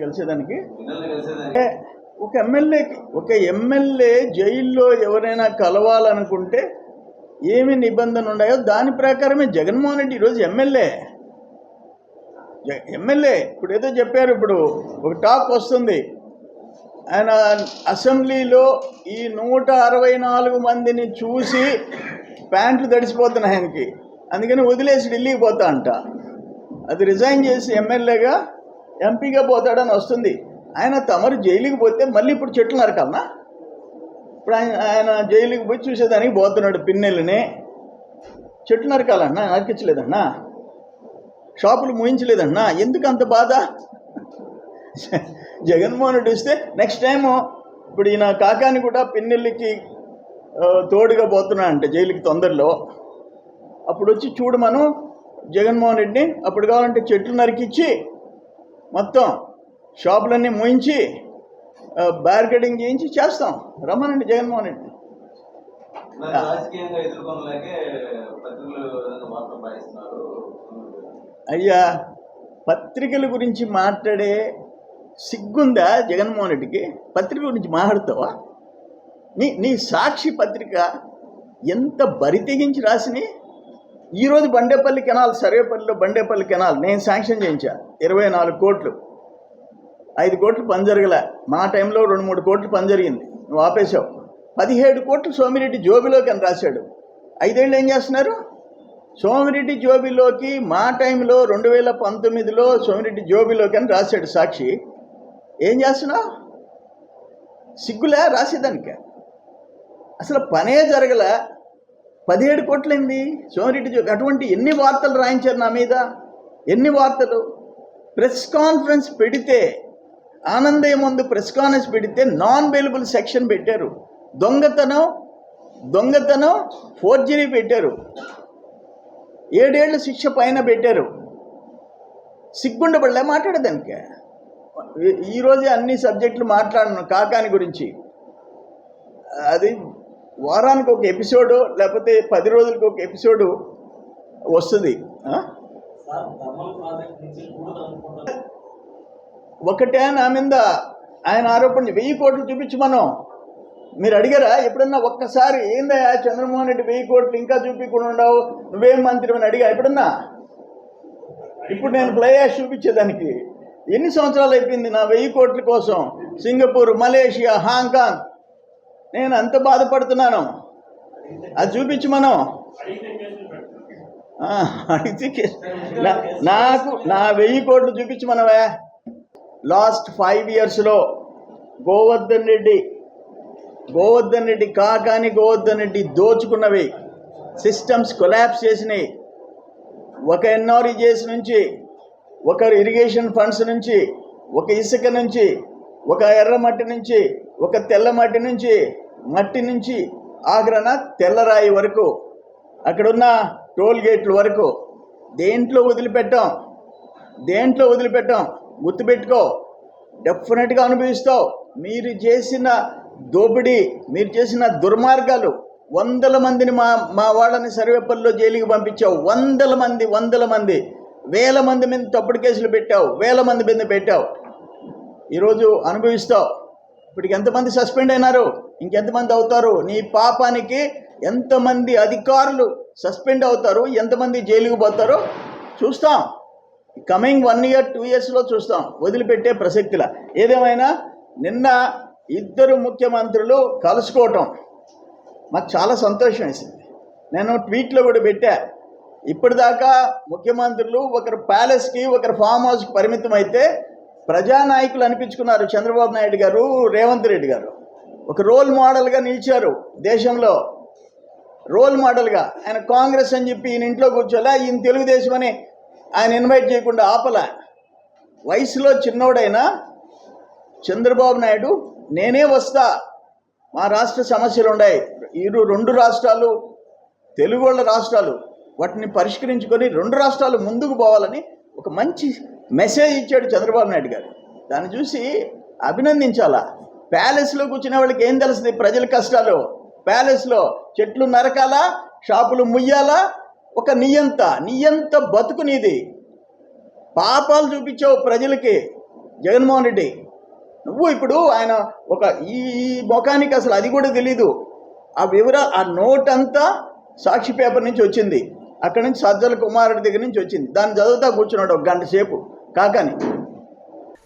కలిసేదానికి? ఒక ఎమ్మెల్యేకి ఒక ఎమ్మెల్యే జైల్లో ఎవరైనా కలవాలనుకుంటే ఏమి నిబంధనలు ఉన్నాయో దాని ప్రకారమే జగన్మోహన్ రెడ్డి ఈరోజు ఎమ్మెల్యే. ఎమ్మెల్యే ఇప్పుడు ఏదో చెప్పారు ఇప్పుడు ఒక టాక్ వస్తుంది. ఆయన అసెంబ్లీలో ఈ నూట అరవై నాలుగు మందిని చూసి ప్యాంట్లు తడిసిపోతున్నాయి ఆయనకి. అందుకని వదిలేసి ఢిల్లీకి పోతా అంట. అది రిజైన్ చేసి ఎమ్మెల్యేగా ఎంపీగా పోతాడని వస్తుంది. ఆయన తమరు జైలుకి పోతే మళ్ళీ ఇప్పుడు చెట్లు నరకాలనా? ఇప్పుడు ఆయన ఆయన జైలుకి పోయి చూసేదానికి పోతున్నాడు పిన్నెల్ని చెట్లు నరకాలన్నా? నరికించలేదన్నా? షాపులు మూయించలేదన్నా? ఎందుకు అంత బాధ? జగన్మోహన్ రెడ్డి ఇస్తే నెక్స్ట్ టైము ఇప్పుడు ఈయన కాకాని కూడా పిన్నెల్లికి తోడుగా పోతున్నా అంటే జైలుకి తొందరలో. అప్పుడు వచ్చి చూడమను జగన్మోహన్ రెడ్డిని అప్పుడు కావాలంటే చెట్లు నరికిచ్చి మొత్తం షాపులన్నీ మూయించి బ్యారికేడింగ్ చేయించి చేస్తాం. రమ్మనండి జగన్మోహన్ రెడ్డి. అయ్యా పత్రికల గురించి మాట్లాడే సిగ్గుందా జగన్మోహన్ రెడ్డికి? పత్రిక గురించి మాట్లాడతావా? నీ నీ సాక్షి పత్రిక ఎంత బరి తెగించి రాసిని? ఈరోజు బండేపల్లి కెనాల్ సర్వేపల్లిలో బండేపల్లి కెనాల్ నేను శాంక్షన్ చేయించాను ఇరవై నాలుగు కోట్లు. ఐదు కోట్లు పని జరగలే. మా టైంలో రెండు మూడు కోట్లు పని జరిగింది. నువ్వు ఆపేశావు. పదిహేడు కోట్లు సోమిరెడ్డి జోబిలోకి అని రాశాడు. ఐదేళ్ళు ఏం చేస్తున్నారు? సోమిరెడ్డి జోబిలోకి మా టైంలో రెండు వేల పంతొమ్మిదిలో సోమిరెడ్డి జోబిలోకి అని రాశాడు సాక్షి. ఏం చేస్తున్నావు? సిగ్గులే రాసేదానికి. అసలు పనే జరగలే. పదిహేడు కోట్లయింది సోమిరెడ్డి జోగి అటువంటి ఎన్ని వార్తలు రాయించారు నా మీద? ఎన్ని వార్తలు? ప్రెస్ కాన్ఫరెన్స్ పెడితే ఆనందయ్య ముందు ప్రెస్ కాన్ఫరెన్స్ పెడితే నాన్ అవైలబుల్ సెక్షన్ పెట్టారు. దొంగతనం దొంగతనం ఫోర్జరీ పెట్టారు. ఏడేళ్ళు శిక్ష పైన పెట్టారు. సిగ్గుండబడలే మాట్లాడేదానికి. ఈరోజే అన్ని సబ్జెక్టులు మాట్లాడను కాకాని గురించి. అది వారానికి ఒక ఎపిసోడు లేకపోతే పది రోజులకి ఒక ఎపిసోడు వస్తుంది. ఒకటే నా మీద ఆయన ఆరోపణ వెయ్యి కోట్లు చూపించు మనం మీరు అడిగారా? ఎప్పుడన్నా ఒక్కసారి ఏందయ్యా చంద్రమోహన్ రెడ్డి వెయ్యి కోట్లు ఇంకా చూపించకుండా ఉండవు నువ్వేం మంత్రి అని అడిగా ఎప్పుడన్నా? ఇప్పుడు నేను ఫ్లై యాష్ చూపించేదానికి. ఎన్ని సంవత్సరాలు అయిపోయింది నా వెయ్యి కోట్ల కోసం? Singapore Malaysia Hong Kong. నేను అంత బాధపడుతున్నాను. అది చూపించు మనం. అడిగితే నా- నాకు నా వెయ్యి కోట్లు చూపించు మనవే లాస్ట్ ఫైవ్ ఇయర్స్లో గోవర్ధన్ రెడ్డి గోవర్ధన్ రెడ్డి కాకాని గోవర్ధన్ రెడ్డి దోచుకున్నవి సిస్టమ్స్ కొలాప్స్ చేసినాయి. ఒక ఎన్ఆర్ఈజేస్ నుంచి ఒక ఇరిగేషన్ ఫండ్స్ నుంచి ఒక ఇసుక నుంచి ఒక ఎర్రమట్టి నుంచి ఒక తెల్లమట్టి నుంచి మట్టి నుంచి ఆగ్రన తెల్లరాయి వరకు అక్కడున్న టోల్ గేట్ల వరకు. దేంట్లో వదిలిపెట్టాం? దేంట్లో వదిలిపెట్టాం? గుర్తుపెట్టుకో డెఫినెట్గా అనుభవిస్తావు. మీరు చేసిన దోపిడీ మీరు చేసిన దుర్మార్గాలు వందల మందిని మా మా వాళ్ళని సర్వేపల్లిలో జైలుకి పంపించావు. వందల మంది వందల మంది. వేల మంది మీద తప్పుడు కేసులు పెట్టావు. వేల మంది మీద పెట్టావు. ఈరోజు అనుభవిస్తావు. ఇప్పటికి ఎంతమంది సస్పెండ్ అయినారు? ఇంకెంతమంది అవుతారు? నీ పాపానికి ఎంతమంది అధికారులు సస్పెండ్ అవుతారు? ఎంతమంది జైలుకు పోతారో? చూస్తాం. కమింగ్ వన్ ఇయర్ టూ ఇయర్స్లో చూస్తాం. వదిలిపెట్టే ప్రసక్తిలా. ఏదేమైనా నిన్న ఇద్దరు ముఖ్యమంత్రులు కలుసుకోవటం మాకు చాలా సంతోషం వేసింది. నేను ట్వీట్లో కూడా పెట్టా. ఇప్పటిదాకా ముఖ్యమంత్రులు ఒకరు ప్యాలెస్కి ఒకరు ఫామ్ హౌస్కి పరిమితం అయితే ప్రజానాయకులు అనిపించుకున్నారు చంద్రబాబు నాయుడు గారు రేవంత్ రెడ్డి గారు. ఒక రోల్ మోడల్గా నిలిచారు దేశంలో. రోల్ మోడల్గా ఆయన కాంగ్రెస్ అని చెప్పి ఈయన ఇంట్లో కూర్చోలే ఈయన తెలుగుదేశం అని ఆయన ఇన్వైట్ చేయకుండా ఆపలే. వయసులో చిన్నోడైనా చంద్రబాబు నాయుడు నేనే వస్తా మా రాష్ట్ర సమస్యలు ఉన్నాయి. ఇరు రెండు రాష్ట్రాలు తెలుగు వాళ్ళ రాష్ట్రాలు వాటిని పరిష్కరించుకొని రెండు రాష్ట్రాలు ముందుకు పోవాలని ఒక మంచి మెసేజ్ ఇచ్చాడు చంద్రబాబు నాయుడు గారు. దాన్ని చూసి అభినందించాలా? ప్యాలెస్లో కూర్చునే వాళ్ళకి ఏం తెలుస్తుంది? ప్రజల కష్టాలు. ప్యాలెస్లో చెట్లు నరకాలా? షాపులు ముయ్యాలా? ఒక నియంత నియంత బతుకు నీది. పాపాలు చూపించావు ప్రజలకి. జగన్మోహన్ రెడ్డి నువ్వు ఇప్పుడు ఆయన ఒక ఈ ముఖానికి అసలు అది కూడా తెలీదు. ఆ వివరాలు ఆ నోట్ అంతా సాక్షి పేపర్ నుంచి వచ్చింది. అక్కడి నుంచి సజ్జల కుమారుడి దగ్గర నుంచి వచ్చింది. దాన్ని చదువుతా కూర్చున్నాడు ఒక గంట సేపు. కాకని